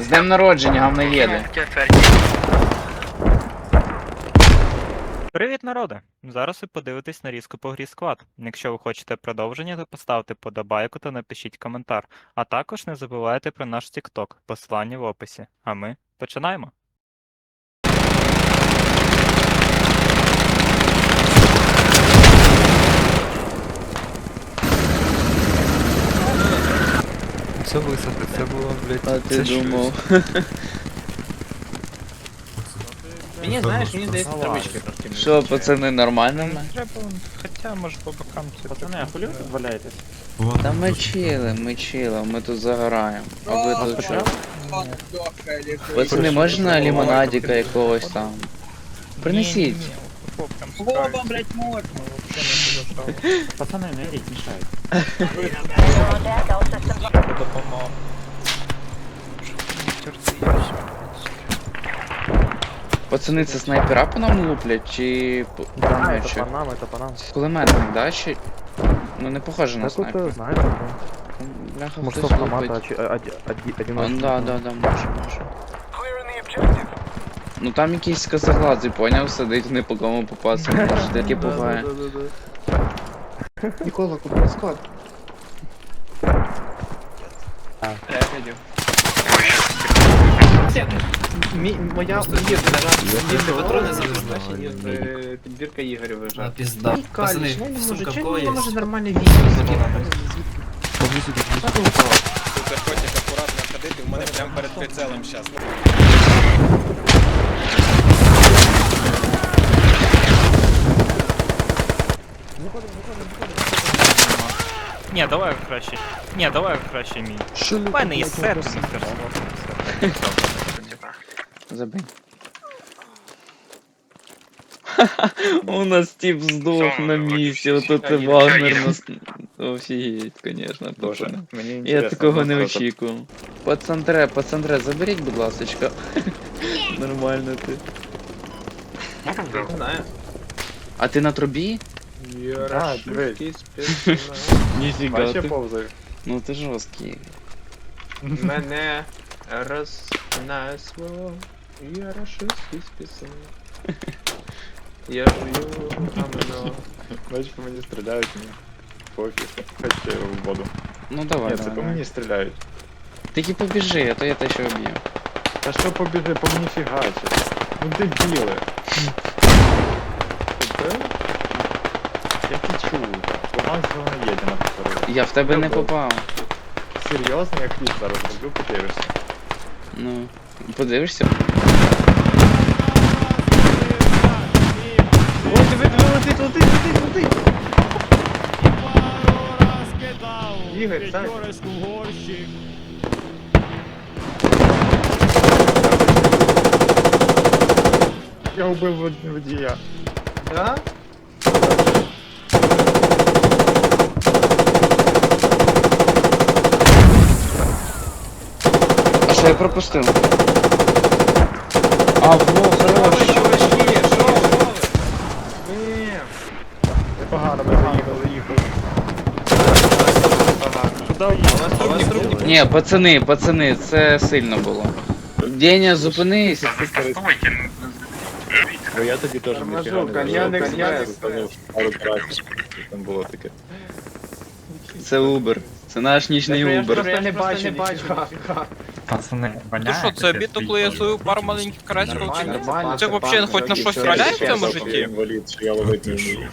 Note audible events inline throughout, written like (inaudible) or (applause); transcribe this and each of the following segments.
З днем народження, говноєди. Привіт, народе! Зараз ви подивитесь нарізку по грі склад. Якщо ви хочете продовження, то поставте подобайку та напишіть коментар. А також не забувайте про наш TikTok, посилання в описі. А ми починаємо. Це висоти, це було, блядь. А ти це думав. Мені знаєш, мені здається, травички трошки не Що, пацани, нормально? мене? Треба, хоча може по бокам це. Пацани, а хулі ви тут валяєтесь? Та ми чили, ми чили, ми тут загораємо. А ви тут що? Пацани, можна лимонадика якогось там? Принесіть. Вова, блядь, Пацани, не йдіть, мішають. (laughs) Пацани, це снайпера по нам луплять чи по Да, это пулеметчик? по нам, это по нам. Кулеметник, да? Чи... Ну не похоже на Да тут, снайпер. э, знаете, да. Бляха, Может, хтось автомата лупить. очи- оди- оди- А, одиночный. да, да, да, може, може. Ну там якийсь косоглазий, поняв, сидить, не по кому попасти, може таке буває. Нікола, купи склад. Мі- Моя лежать патрони забезпечені в е, підбірка Ігоря лежать. Пизда. Пацаны, Каліч, я не можу, сука, чого кого не може есть? нормально відео закинути? Супер котик акуратно ходити, в мене прямо перед прицелом щас. Ні, давай краще. Ні, давай краще мій. Що У мене є серце. Забий. (laughs) У нас тип здох на місці, отут і Вагнер нас... Офігеть, конечно, мені Я такого не очікував. Пацандре, пацандре, заберіть, будь ласочка. Нормально ти. Не знаю. А ти на трубі? Да, дивись. (laughs) Ніфіга Бачиш, ти. Ну ти жорсткий. Мене рознесло, я рашистський списав. (laughs) Я жую гамно. Бачиш, по мені стріляють, мені пофіг. Хоч я в воду. Ну давай, Ні, це давай. по давай. мені стріляють. Тільки побіжи, а то я те ще об'ю. Та що побіжи, по мені фігачить. Ну? Я ти чув. У нас зона їде на повтору. Я в тебе не Добре. попав. Серйозно, я кліп зараз роблю, подивишся. Ну, подивишся? Ой, диви, диви, летить, летить, летить, летить. Ігор, сань. Я вод- водія. Да? А що я пропустив? А, во, хорош. Непогано, ми заїхали, їхали. А у вас труб Ні, пацани, пацани, це сильно було. Деня, зупинись. Бо я тоді теж не зробив. кальян. Зупинив Там було таке. Це Uber. Це наш нічний Я Uber. просто не бачу, не бачу. Пацаны, Ну що, це обід, коли я свою пару маленьких карасиків Нормально, оцінив? нормально, Це взагалі хоч на щось стріляє в цьому житті? Інвалід, що я ловити не вмію.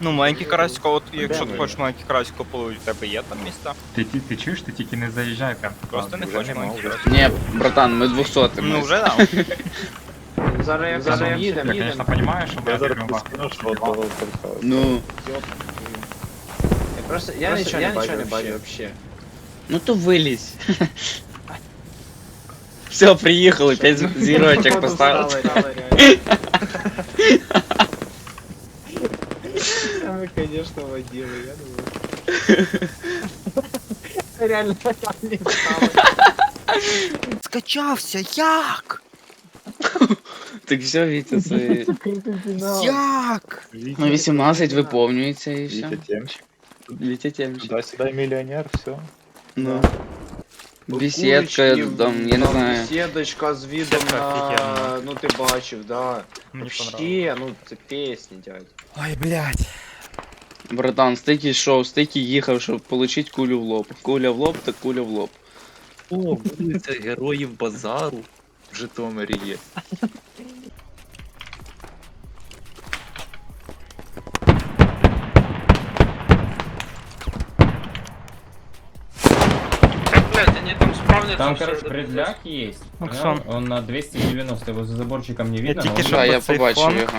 Ну, маленький карасик, от якщо Де ти ми? хочеш маленький карасик половити, у тебе є там місця? ты, ты, ты чуешь, ты тільки не заїжджай прям. Просто не Вже хочеш нема, маленький вже. карасик. Ні, братан, ми 200 Ну вже да. Зараз як зараз Я, їдемо, конечно, їдемо. понимаю, что мы Я зараз берем підскину, що одного торкаю. Ну. Я просто я Просто нічого я не бачу нічого не вообще. бачу вообще. Ну то вилізь. Все, приїхали, 5 зірочок поставили. (laughs) Мы, конечно, водилы, я думаю. Реально не стало. Скачався, як? Так все, Вітя, це. Як? Ну 18 виповнюється і все. Вітя Темчик. Вітя темчик. Туди-сюди мільйонер, все. Ну. Бесідка, Кулички, там, я не там знаю. Бесідочка з відом Бесідка на... офігенна. Ну ти бачив, да. Мені понравилось. Вообще, ну це пісні, дядь. Ай, блядь. Братан, стільки йшов, стільки їхав, щоб отримати кулю в лоб. Куля в лоб, так куля в лоб. О, вулиця героїв базару в Житомирі є. (laughs) Там, короче, предляк есть. Понял? Он на 290, его за заборчиком не видно. тільки но що Да, я цей побачив фон. його.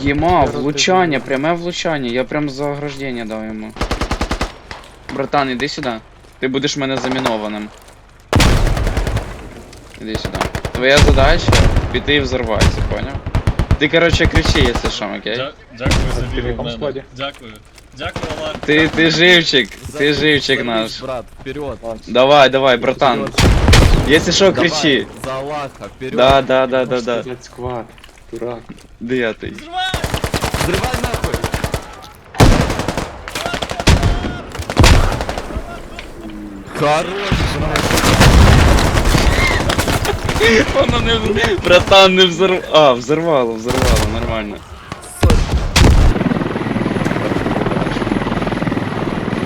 Єма, влучання, пряме влучання. Я прям за ограждення дав йому. Братан, іди сюди. Ти будеш в мене замінованим. Іди сюди. Твоя задача піти і взорватися, поняв? Ти, короче, кричи, якщо що, окей? Дякую за віру в мене. Дякую. Дякую, Лар. Ти, ти живчик, ти живчик наш. брат, вперед. Давай, давай, братан. Если что, кричи. За Аллаха, вперед. Да, да, да, да, да. Блядь, сквад, дурак. Дев'ятий. Взрывай нахуй. Хорош, Воно не Братан, не взорв... А, взорвало, взорвало, нормально.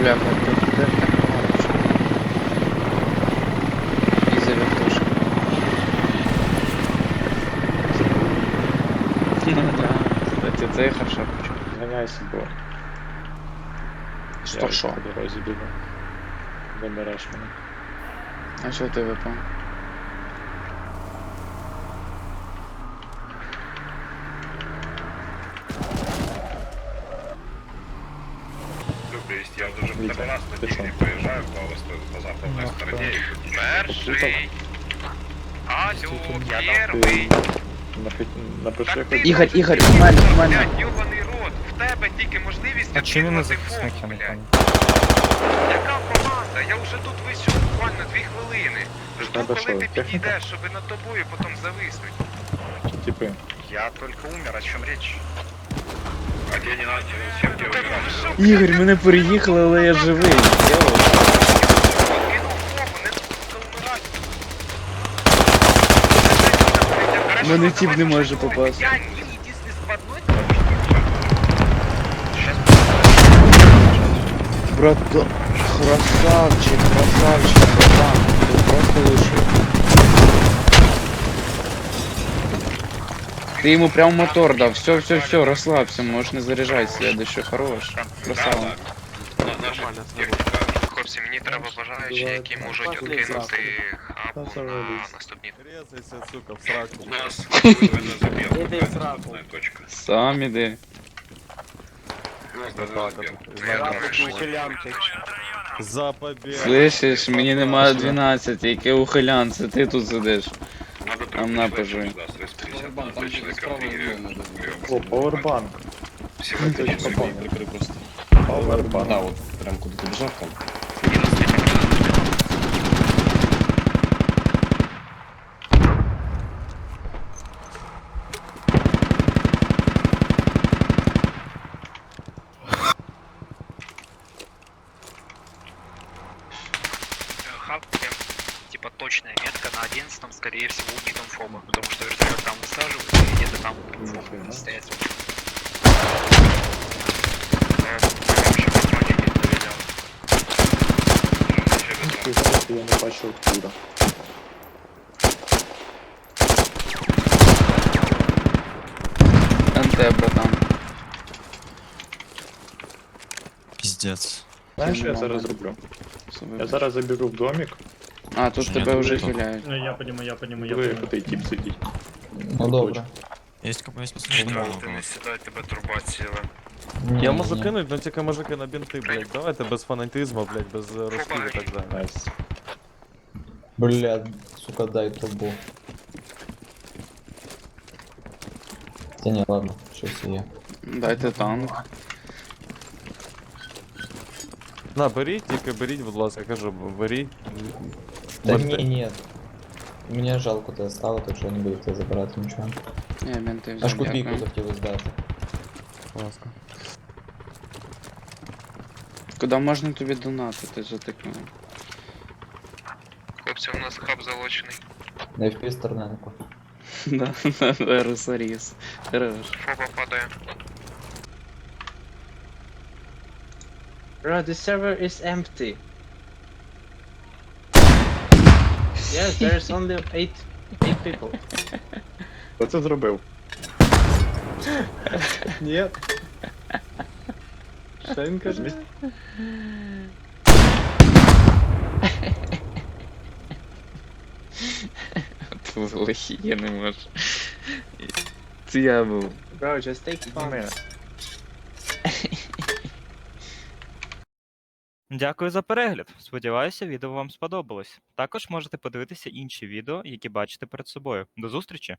Бля, де І за вертушку. Ну кстати, це я хорошо хочу. Ганяйся, бо. Що, що? По дорозі біду. Вибереш мене. А що ти випав? Я дуже Вітя, ти що? поїжджаю по западній стороні. Алло, напи- напиши хоч. Ігор, Ігор, мене, у. Йобаний рот, в тебе тільки можливість А чи він не відкинути захисник, фокус, я не блядь. пам'ятаю. Яка команда? Я вже тут висів буквально дві хвилини. Жду, коли що, ти техніка? підійдеш, щоб над тобою потім зависнуть. Типи. Я только умер, о чем речь? А где не надо, зачем Ігор, мене переїхали, але я живий. Йоу. Мене тіп не може попасти. Я не единственный складной. Братан, красавчик, красавчик, братан, ты просто лучший. Ты ему прям мотор дал, все, все, все, расслабься, можешь не заряжать следующий, хорош, красава. Нормально, Хлопці, мені треба бажаючі, які можуть откинути хабу на наступні. Резайся, сука, в сраку. Іди в сраку. Точка. Сам иди. За победу. Слышиш, мені нема 12, яке ухилянце, ти тут сидиш. Там на пожуй. О, пауербанк. Пауербанк. Да, вот прям куда ты бежал там. Метка на 11 скорее всего у Фома, потому что вертолет там высаживается и где-то там Фома стоять. Э, я не бачив кура. НТ, братан. Пиздец. Знаєш, що я зараз зроблю? Я зараз заберу в домик, А, тут тебе вже хиляють. Я понимаю, я понимаю, диви, як той тип сидить. Ну добре. Есть кому есть Ти не сідай, тебе труба ціла. Я можу кинуть, но тільки мужики на бінти, блядь. Давайте без фанатизму, блядь, без е, розкидів і так далі. Найс. Бля, сука, дай трубу. Та ні, ладно, щось є. Дайте танк. На, беріть, тільки беріть, будь ласка, кажу, беріть. Та Можете- ні, ні. Мені жалко тебе стало, так що я не буду тебе забирати нічого. Я менти Аж взяв, копійку дякую. захотіли здати. Будь ласка. Куди можна тобі донатити за таке? Хлопці, у нас хаб залочений. На FP стороненко. (laughs) Да, Русаріс. Хорош. Фоба падає. Bro, the server is empty. Yes, there's only eight, eight people. Хто це зробив? Ні. Що він каже? Тут лохі, я не можу. Це я був. Bro, just take fun. Дякую за перегляд. Сподіваюся, відео вам сподобалось. Також можете подивитися інші відео, які бачите перед собою. До зустрічі!